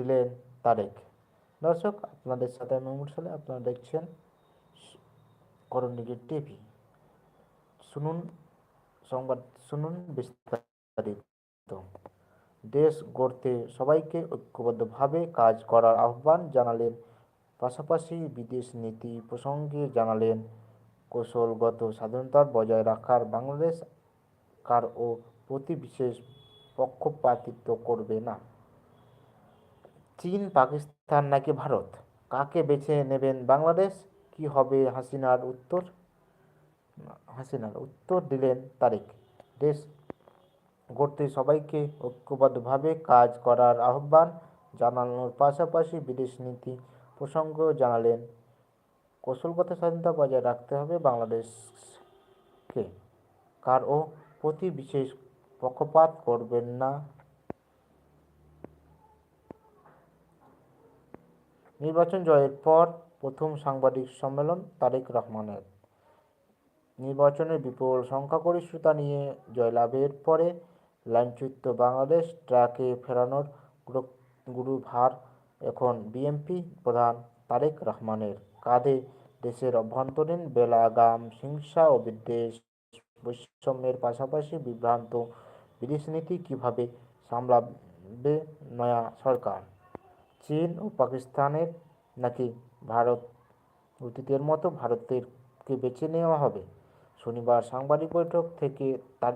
দিলেন তারেক। দর্শক, আপনাদের সাথে আমি সালে, আপনারা দেখছেন করণিকের টিভি। শুনুন সংবাদ, শুনুন বিস্তারিত। দেশ গড়তে সবাইকে ঐক্যবদ্ধভাবে কাজ করার আহ্বান জানালেন, পাশাপাশি বিদেশ নীতি প্রসঙ্গে জানালেন, কৌশলগত স্বাধীনতা বজায় রাখার বাংলাদেশ কার ও প্রতি বিশেষ পক্ষপাতিত্ব করবে না। চীন, পাকিস্তান নাকি ভারত? কাকে বেছে নেবেন বাংলাদেশ? কি হবে হাসিনার উত্তর? হাসিনার উত্তর দিলেন তারেক। দেশ গড়তে সবাইকে ঐক্যবদ্ধভাবে কাজ করার আহ্বান জানানোর পাশাপাশি বিদেশ নীতি প্রসঙ্গ জানালেন। কৌশলগত স্বাধীনতা বজায় রাখতে হবে বাংলাদেশকে। কার ও প্রতি বিশেষ পক্ষপাত করবেন না। নির্বাচন জয়ের পর প্রথম সাংবাদিক সম্মেলন তারেক রহমানের। নির্বাচনের বিপুল সংখ্যাগরিষ্ঠতা নিয়ে জয়লাভের পরে লাইনচ্যুত বাংলাদেশ ট্রাকে ফেরানোর গুরুভার এখন বিএনপি প্রধান তারেক রহমানের। কাঁধে দেশের অভ্যন্তরীণ বেলাগাম, হিংসা ও বিদ্বেষ বৈষম্যের পাশাপাশি বিভ্রান্ত বিদেশনীতি কীভাবে সামলাবে নয়া সরকার? চীন ও পাকিস্তানের নাকি ভারত? অতীতের মতো ভারতেরকে বেছে নেওয়া হবে। শনিবার সাংবাদিক বৈঠক থেকে তার,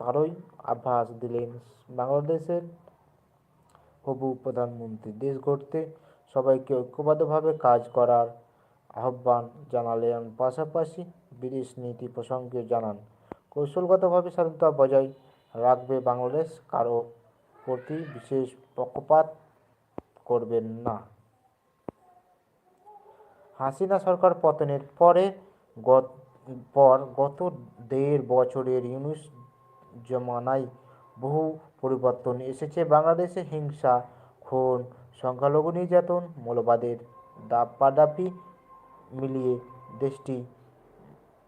তারই আভাস দিলেন বাংলাদেশের হবু প্রধানমন্ত্রী। দেশ গড়তে সবাইকে ঐক্যবদ্ধভাবে কাজ করার আহ্বান জানালেন। পাশাপাশি বিদেশ নীতি প্রসঙ্গে জানান, কৌশলগতভাবে স্বাধীনতা বজায় রাখবে বাংলাদেশ। কারও প্রতি বিশেষ পক্ষপাত করবেন না। হাসিনা সরকার পতনের পরে পর গত দেড় বছরের ইউনুস জমানায় বহু পরিবর্তন এসেছে। বাংলাদেশে হিংসা, খুন, সংখ্যালঘু নির্যাতন, মৌলবাদের দাপাদাপি মিলিয়ে দেশটি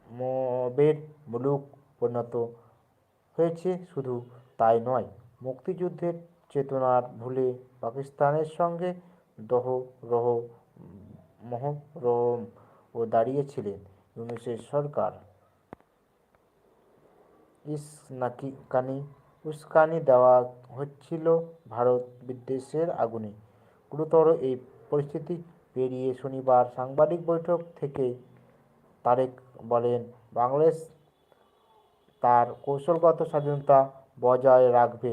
মবের মুলুক পরিণত হয়েছে। শুধু তাই নয়, মুক্তিযুদ্ধের চেতনার ভুলে পাকিস্তানের সঙ্গে দহ রহ মহরম ও দাঁড়িয়েছিলেন ইউনুসের সরকার। ইস নাকি কানি উস্কানি দেওয়া হচ্ছিল ভারত বিদ্বেষের আগুনে। গুরুতর এই পরিস্থিতি পেরিয়ে শনিবার সাংবাদিক বৈঠক থেকে তারেক বলেন, বাংলাদেশ তার কৌশলগত স্বাধীনতা বজায় রাখবে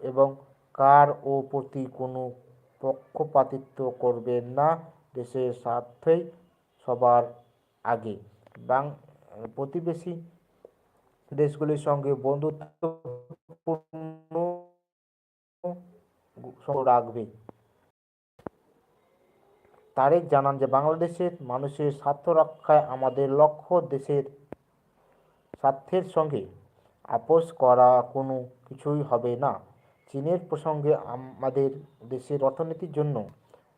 এবং কার ও প্রতি কোনো পক্ষপাতিত্ব করবেন না দেশের স্বার্থই সবার আগে। বাং, প্রতিবেশী দেশগুলির সঙ্গে বন্ধুত্বপূর্ণ রাখবে। তারেক জানান যে, বাংলাদেশের মানুষের স্বার্থ রক্ষায় আমাদের লক্ষ্য দেশের স্বার্থের সঙ্গে আপোষ করা কোনো কিছুই হবে না। চীনের প্রসঙ্গে আমাদের দেশের অর্থনীতির জন্য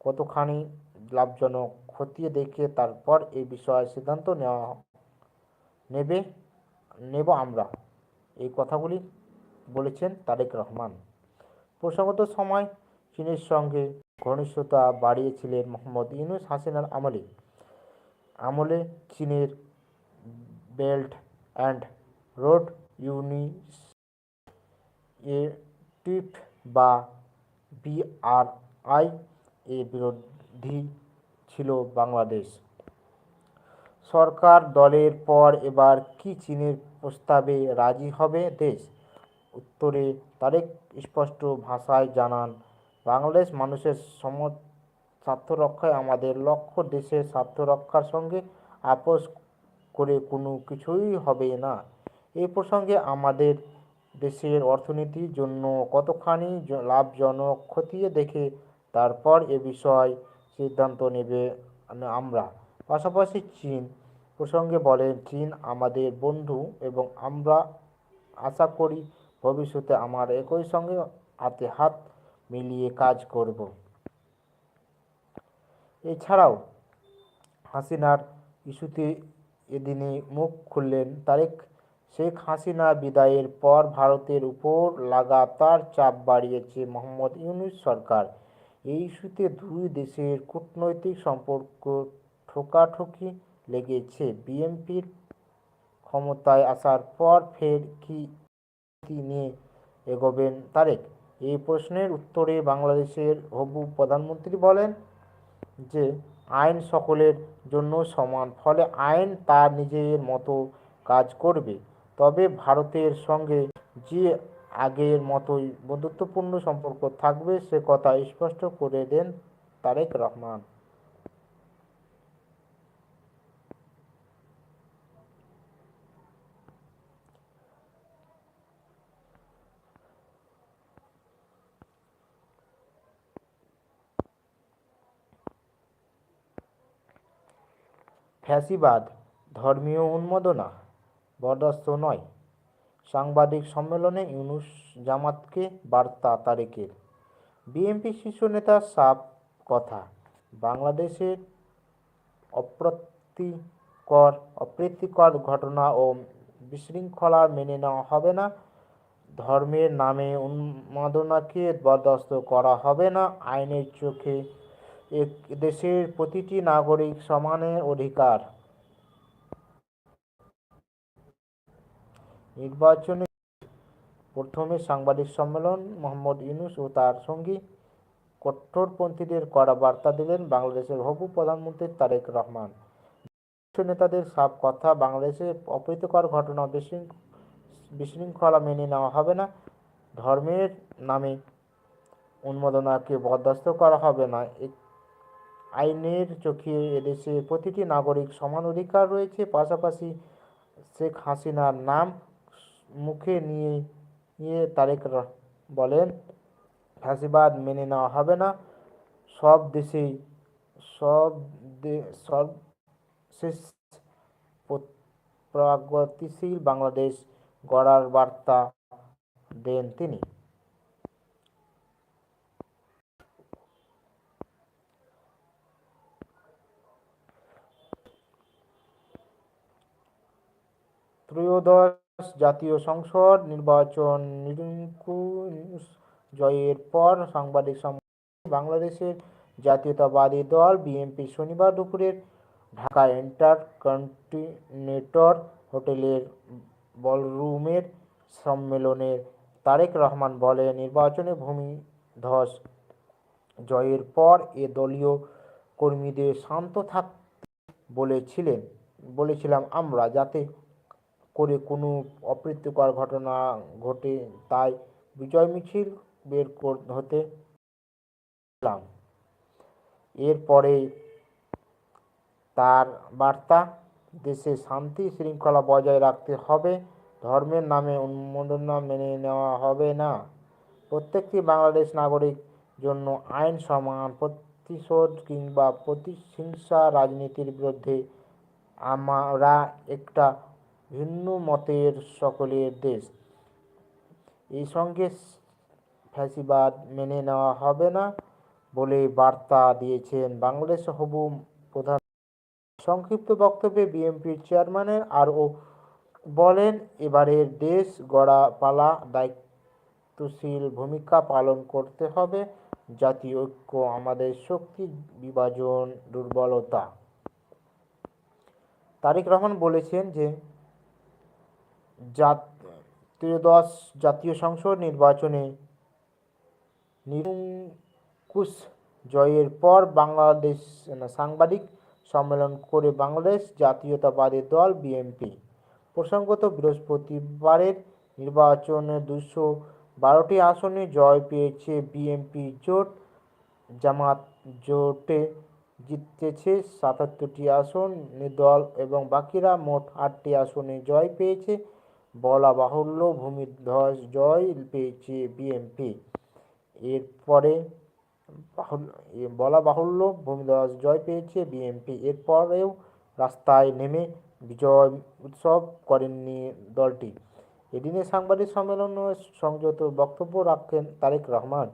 কতখানি লাভজনক খতিয়ে দেখে তারপর এই বিষয়ে সিদ্ধান্ত নেওয়া নেবে, নেব আমরা। এই কথাগুলি বলেছেন তারেক রহমান। প্রসঙ্গত সময় চীনের সঙ্গে ঘনিষ্ঠতা বাড়িয়েছিলেন মোহাম্মদ ইউনুস হাসিনার আমলে। আমলে চীনের বেল্ট অ্যান্ড রোড ইউনিটিভ বা বিআরআই এর বিরোধী ছিল বাংলাদেশ। সরকার দলের পর এবার কি চীনের প্রস্তাবে রাজি হবে দেশ? উত্তরে তারেক স্পষ্ট ভাষায় জানান, বাংলাদেশ মানুষের সম স্বার্থ রক্ষায় আমাদের লক্ষ্য দেশের স্বার্থ রক্ষার সঙ্গে আপোষ করে কোনো কিছুই হবে না। এ প্রসঙ্গে আমাদের দেশের অর্থনীতির জন্য কতখানি লাভজনক খতিয়ে দেখে তারপর এ বিষয় সিদ্ধান্ত নেবে আমরা। পাশাপাশি চীন প্রসঙ্গে বলেন, চীন আমাদের বন্ধু এবং আমরা আশা করি ভবিষ্যতে আমার একই সঙ্গে হাতে হাত মিলিয়ে কাজ করব। এছাড়াও হাসিনার ইস্যুতে এদিনে মুখ খুললেন তারেক শেখ হাসিনা বিদায়ের পর ভারতের উপর লাগাতার চাপ বাড়িয়েছে মোহাম্মদ ইউনুস সরকার। এই ইস্যুতে দুই দেশের কূটনৈতিক সম্পর্ক ঠোকাঠুকি লেগেছে। বিএনপির ক্ষমতায় আসার পর ফের কি নিয়ে এগোবেন তারেক? এই প্রশ্নের উত্তরে বাংলাদেশের হবু প্রধানমন্ত্রী বলেন যে, আইন সকলের জন্য সমান, ফলে আইন তার নিজের মতো কাজ করবে। তবে ভারতের সঙ্গে যে আগের মতোই বন্ধুত্বপূর্ণ সম্পর্ক থাকবে সে কথা স্পষ্ট করে দেন তারেক রহমান। ফ্যাসিবাদ, ধর্মীয় উন্মাদনা বরদাস্ত নয়। সাংবাদিক সম্মেলনে ইউনুস জামাতকে বার্তা তারেকের বিএনপি শীর্ষ নেতার সাফ কথা, বাংলাদেশের অপ্রীতিকর অপ্রীতিকর ঘটনা ও বিশৃঙ্খলা মেনে নেওয়া হবে না। ধর্মের নামে উন্মাদনাকে বরদাস্ত করা হবে না। আইনের চোখে এক দেশের প্রতিটি নাগরিক সমানের অধিকার। নির্বাচনে প্রথমে সাংবাদিক সম্মেলন মোহাম্মদ ইউনুস ও তার সঙ্গী কট্টরপন্থীদের কড়া বার্তা দিলেন বাংলাদেশের হবু প্রধানমন্ত্রী তারেক রহমান। নেতাদের সব কথা বাংলাদেশে অপ্রীতিকর ঘটনা বিশৃঙ্খ- বিশৃঙ্খলা মেনে নেওয়া হবে না। ধর্মের নামে উন্মাদনাকে বরদাস্ত করা হবে না। আইনের চোখে এদেশে প্রতিটি নাগরিক সমান অধিকার রয়েছে। পাশাপাশি শেখ হাসিনার নাম মুখে নিয়ে নিয়ে তারেক বলেন, ফ্যাসিবাদ মেনে নেওয়া হবে না। সব দেশেই, সব সব শেষ প্রগতিশীল বাংলাদেশ গড়ার বার্তা দেন তিনি। ত্রয়োদশ জাতীয় সংসদ নির্বাচন নিরঙ্কুশ। জয়ের পর সাংবাদিক সম্মেলনে বাংলাদেশের জাতীয়তাবাদী দল বিএনপি শনিবার দুপুরে ঢাকা ইন্টার কন্টিনেন্টাল হোটেলের বলরুমের সম্মেলনে তারেক রহমান বলে, নির্বাচনে ভূমিধস। জয়ের পর এ দলীয় কর্মীদের শান্ত থাকতে বলেছিলেন, বলেছিলাম আমরা যাতে করে কোনো অপ্রীতিকর ঘটনা ঘটে, তাই বিজয় মিছিল বের হতে এরপরে তার বার্তা, দেশে শান্তি শৃঙ্খলা বজায় রাখতে হবে, ধর্মের নামে উন্মাদনা মেনে নেওয়া হবে না। প্রত্যেকটি বাংলাদেশ নাগরিক জন্য আইন সমান প্রতিশোধ কিংবা প্রতিহিংসা রাজনীতির বিরুদ্ধে আমরা একটা ভিন্ন মতের সকলের দেশ। এই সঙ্গে ফ্যাসিবাদ মেনে নেওয়া হবে না বলে বার্তা দিয়েছেন বাংলাদেশ হবু প্রধান। সংক্ষিপ্ত বক্তব্যে বিএনপির চেয়ারম্যানের আরও বলেন, এবারের দেশ গড়া পালা দায়িত্বশীল ভূমিকা পালন করতে হবে। জাতীয় ঐক্য, আমাদের শক্তি, বিভাজন, দুর্বলতা। তারেক রহমান বলেছেন যে জাত ত্রয়োদশ জাতীয় সংসদ নির্বাচনে নিরঙ্কুশ জয়ের পর বাংলাদেশ সাংবাদিক সম্মেলন করে বাংলাদেশ জাতীয়তাবাদী দল বিএনপি। প্রসঙ্গত বৃহস্পতিবারের নির্বাচনে দুশো বারোটি আসনে জয় পেয়েছে বিএনপি জোট, জামাত জোটে জিতেছে সাতাত্তরটি আসন, নির্দল এবং বাকিরা মোট আটটি আসনে জয় পেয়েছে বলা বাহুল্য ভূমিধ্বস জয় পেয়েছে বিএনপি এরপরে বলা বাহুল্য ভূমিধ্বস জয় পেয়েছে বিএনপি এরপরেও রাস্তায় নেমে বিজয় উৎসব করেননি দলটি। এদিনে সাংবাদিক সম্মেলনে সংযত বক্তব্য রাখেন তারেক রহমান।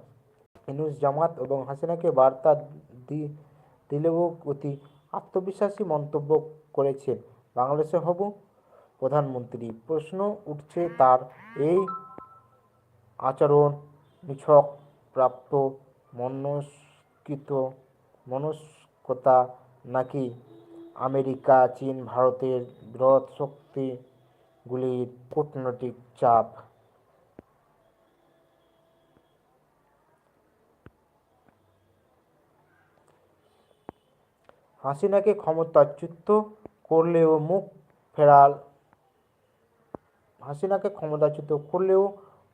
ইউনুস জামাত এবং হাসিনাকে বার্তা দিলেও অতি আত্মবিশ্বাসী মন্তব্য করেছেন বাংলাদেশে হবু প্রধানমন্ত্রী প্রশ্ন উঠছে তার এই আচরণ নিছক প্রাপ্ত মনস্কৃত মনস্কতা নাকি আমেরিকা, চীন, ভারতের বৃহৎ শক্তিগুলির কূটনৈতিক চাপ? হাসিনাকে ক্ষমতাচ্যুত করলেও মুখ ফেরাল হাসিনাকে ক্ষমতাচ্যুত করলেও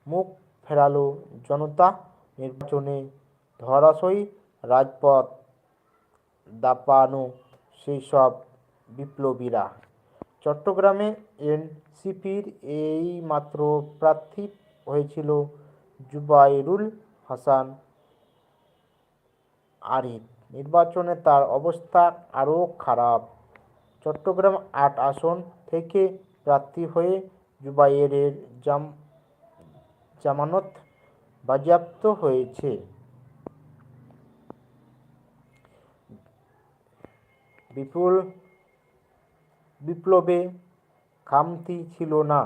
মুখ ফেরালো জনতা নির্বাচনে ধরাশয়ী রাজপথ দাপানো সেই সব বিপ্লবীরা। চট্টগ্রামে এনসিপির এইমাত্র প্রার্থী হয়েছিল জুবাইরুল হাসান আরিফ। নির্বাচনে তার অবস্থা আরও খারাপ। চট্টগ্রাম আট আসন থেকে প্রার্থী হয়ে জুবাইরের জাম, জামানত বাজেয়াপ্ত হয়েছে। বিপুল, বিপ্লবে খামতি ছিল না।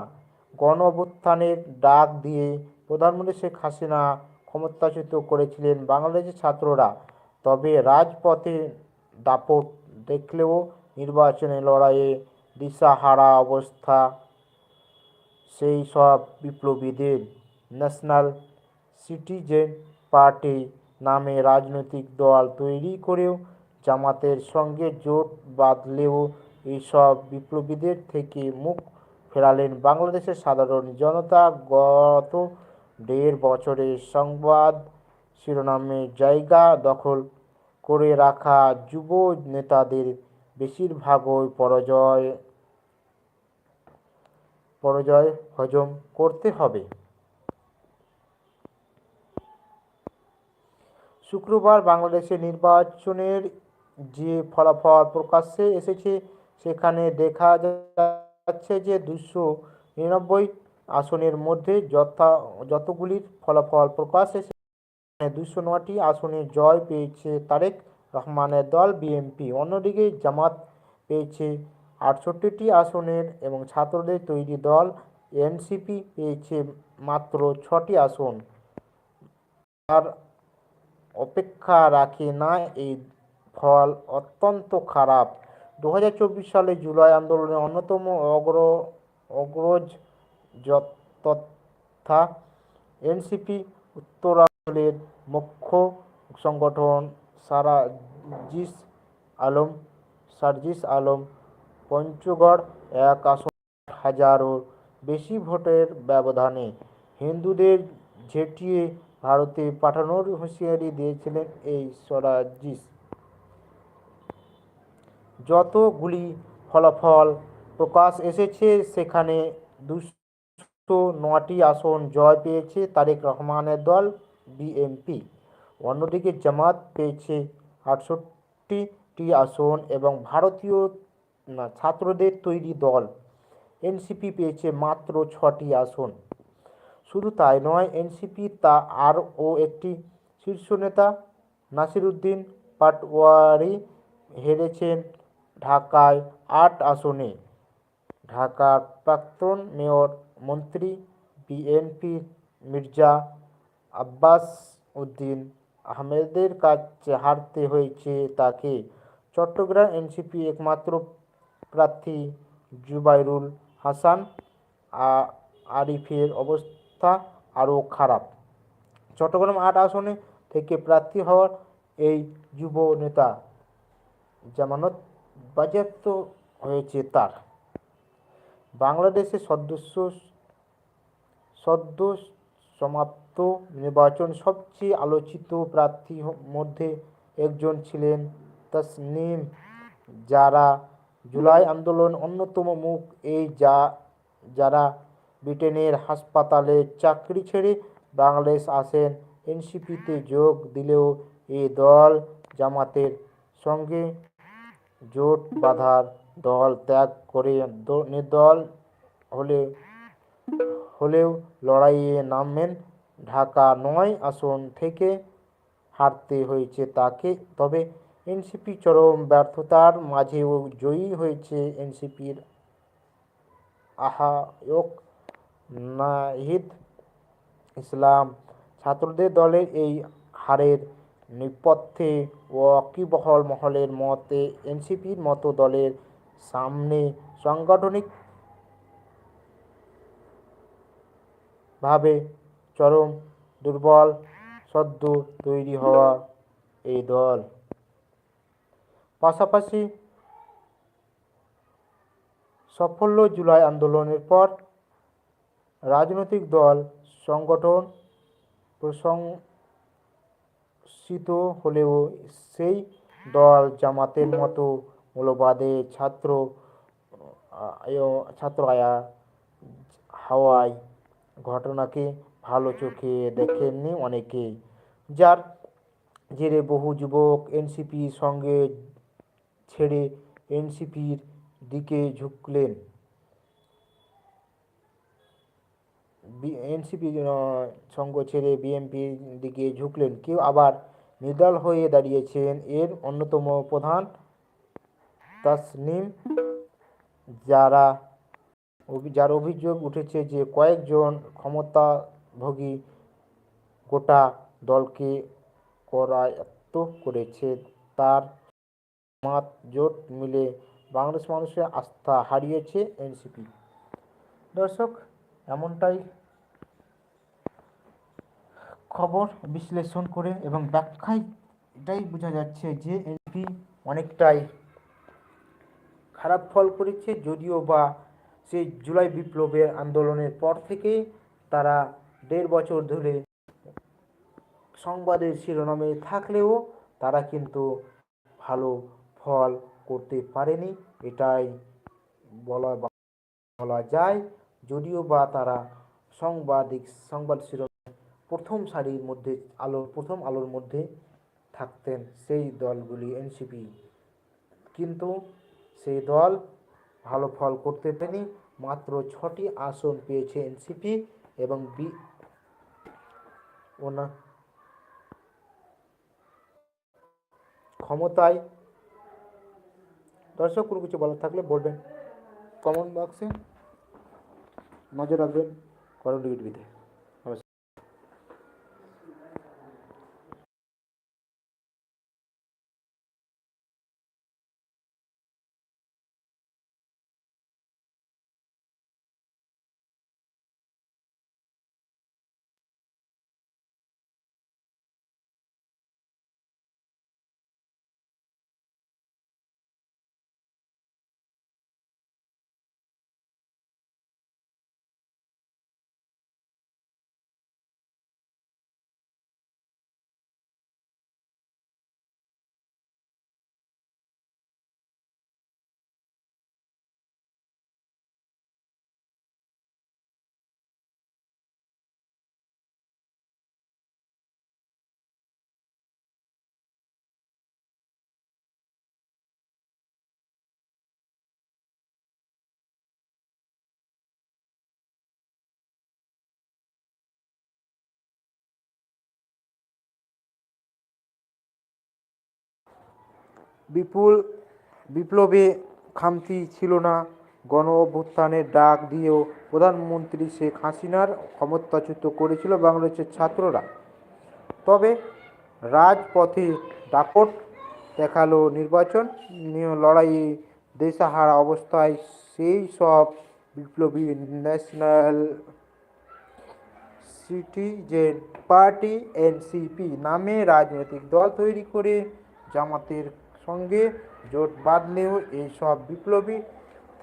গণ অভ্যুত্থানের ডাক দিয়ে প্রধানমন্ত্রী শেখ হাসিনা ক্ষমতাচ্যুত করেছিলেন বাংলাদেশের ছাত্ররা। তবে রাজপথে দাপট দেখলেও নির্বাচনী লড়াইয়ে দিশাহারা অবস্থা সেই সব বিপ্লবীদের ন্যাশনাল সিটিজেন পার্টি নামে রাজনৈতিক দল তৈরি করেও জামাতের সঙ্গে জোট বাঁধলেও এইসব বিপ্লবীদের থেকে মুখ ফেরালেন বাংলাদেশের সাধারণ জনতা। গত দেড় বছরে সংবাদ শিরোনামে জায়গা দখল করে রাখা যুব নেতাদের বেশিরভাগই পরাজয় পরাজয় হজম করতে হবে। শুক্রবার বাংলাদেশে নির্বাচনের যে ফলাফল প্রকাশ্যে এসেছে, সেখানে দেখা যাচ্ছে যে দুশো নিরানব্বই আসনের মধ্যে যথা, যতগুলির ফলাফল প্রকাশ এসেছে দুশো নটি আসনে জয় পেয়েছে তারেক রহমানের দল, বিএনপি। অন্যদিকে জামাত পেয়েছে আটষট্টিটি আসনের এবং ছাত্রদের তৈরি দল এনসিপি পেয়েছে মাত্র ছটি আসন। আর অপেক্ষা রাখে না এই ফল অত্যন্ত খারাপ। দু হাজার চব্বিশ সালে জুলাই আন্দোলনের অন্যতম অগ্র, অগ্রজ তথা এনসিপি উত্তরাঞ্চলের মুখ্য সংগঠন সারাজিস আলম, সার্জিস আলম পঞ্চগড় এক আসন হাজারও বেশি ভোটের ব্যবধানে। হিন্দুদের ঝেঁটিয়ে ভারতে পাঠানোর হুঁশিয়ারি দিয়েছিলেন এই স্বরাজিস যতগুলি ফলাফল প্রকাশ এসেছে, সেখানে দুশো নটি আসন জয় পেয়েছে তারেক রহমানের দল, বিএনপি। অন্যদিকে জামাত পেয়েছে আটষট্টিটি আসন এবং ভারতীয় না, ছাত্রদের তৈরি দল। এনসিপি পেয়েছে মাত্র ছটি আসন। শুধু তাই নয় এনসিপি তা আরও একটি শীর্ষ নেতা নাসিরুদ্দিন পাটওয়ারি হেরেছেন ঢাকায় আট আসনে। ঢাকার প্রাক্তন মেয়র মন্ত্রী বিএনপি মির্জা আব্বাস উদ্দিন আহমেদের কাছে হারতে হয়েছে তাকে। চট্টগ্রাম এনসিপি একমাত্র প্রার্থী জুবাইরুল হাসান আরিফের অবস্থা আরও খারাপ। চট্টগ্রাম আট আসনে থেকে প্রার্থী হওয়ার এই যুব নেতা জামানত বাজেয়াপ্ত হয়েছে তার। বাংলাদেশের সদস্য, সদ্য সমাপ্ত নির্বাচন সবচেয়ে আলোচিত প্রার্থী মধ্যে একজন ছিলেন তসনিম, যারা জুলাই আন্দোলন অন্যতম মুখ এই যা, যারা ব্রিটেনের হাসপাতালে চাকরি ছেড়ে বাংলাদেশ আসেন, এনসিপিতে যোগ দিলেও এই দল জামাতের সঙ্গে জোট বাঁধার দল ত্যাগ করে নির্দল হলে, হলেও লড়াইয়ে নামবেন। ঢাকা নয় আসন থেকে হারতে হয়েছে তাকে, তবে এনসিপি চরম ব্যর্থতার মাঝেও জয়ী হয়েছে এনসিপির আহায়ক নাহিদ ইসলাম। ছাত্রদের দলের এই হারের নেপথ্যে ওয়াকিবহল মহলের মতে, এনসিপির মতো দলের সামনে সাংগঠনিক ভাবে চরম দুর্বল সদ্য তৈরি হওয়া এই দল। পাশাপাশি সাফল্য জুলাই আন্দোলনের পর রাজনৈতিক দল সংগঠন প্রশংসিত হলেও সেই দল জামাতের মতো মৌলবাদে ছাত্র ছাত্র আয়া হাওয়াই ঘটনাকে ভালো চোখে দেখেননি অনেকেই, যার জেরে বহু যুবক এনসিপির সঙ্গে ছেড়ে এনসিপির দিকে ঝুঁকলেন। এনসিপি সঙ্গ ছেড়ে বিএনপির দিকে ঝুঁকলেন। কেউ আবার নির্দল হয়ে দাঁড়িয়েছেন এর অন্যতম প্রধান তাসনিম, যারা যার অভিযোগ উঠেছে যে কয়েকজন ক্ষমতাভোগী গোটা দলকে করায়ত্ত করেছে, তার মাত জোট মিলে বাংলাদেশ মানুষের আস্থা হারিয়েছে এনসিপি দর্শক, এমনটাই খবর বিশ্লেষণ করে এবং ব্যাখ্যায় এটাই বোঝা যাচ্ছে যে এনপি অনেকটাই খারাপ ফল করেছে, যদিও বা সেই জুলাই বিপ্লবের আন্দোলনের পর থেকে তারা দেড় বছর ধরে সংবাদের শিরোনামে থাকলেও তারা কিন্তু ভালো ফল করতে পারেনি, এটাই বলা বলা যায়। যদিও বা তারা সাংবাদিক, সংবাদ শিরোনামে প্রথম সারির মধ্যে আলো প্রথম আলোর মধ্যে থাকতেন সেই দলগুলি এনসিপি। কিন্তু সেই দল ভালো ফল করতে পারেনি। মাত্র ছটি আসন পেয়েছে এনসিপি এবং বি ক্ষমতায় দর্শক কোনো কিছু বলার থাকলে বলবেন। কমেন্ট বক্সে নজর রাখবেন করণ টিভিতে বিপুল বিপ্লবে খামতি ছিল না। গণ অভ্যুত্থানের ডাক দিয়েও প্রধানমন্ত্রী শেখ হাসিনার ক্ষমতাচ্যুত করেছিল বাংলাদেশের ছাত্ররা। তবে রাজপথে দাপট দেখাল নির্বাচন লড়াইয়ে দেশাহারা অবস্থায় সেই সব বিপ্লবী ন্যাশনাল সিটিজেন পার্টি, এনসিপি নামে রাজনৈতিক দল তৈরি করে জামাতের সঙ্গে জোট বাঁধলেও এইসব বিপ্লবী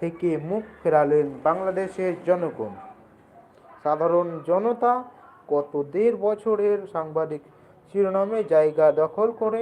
থেকে মুখ ফেরালেন বাংলাদেশের জনগণ। সাধারণ জনতা গত দেড় বছরের সাংবাদিক শিরোনামে জায়গা দখল করে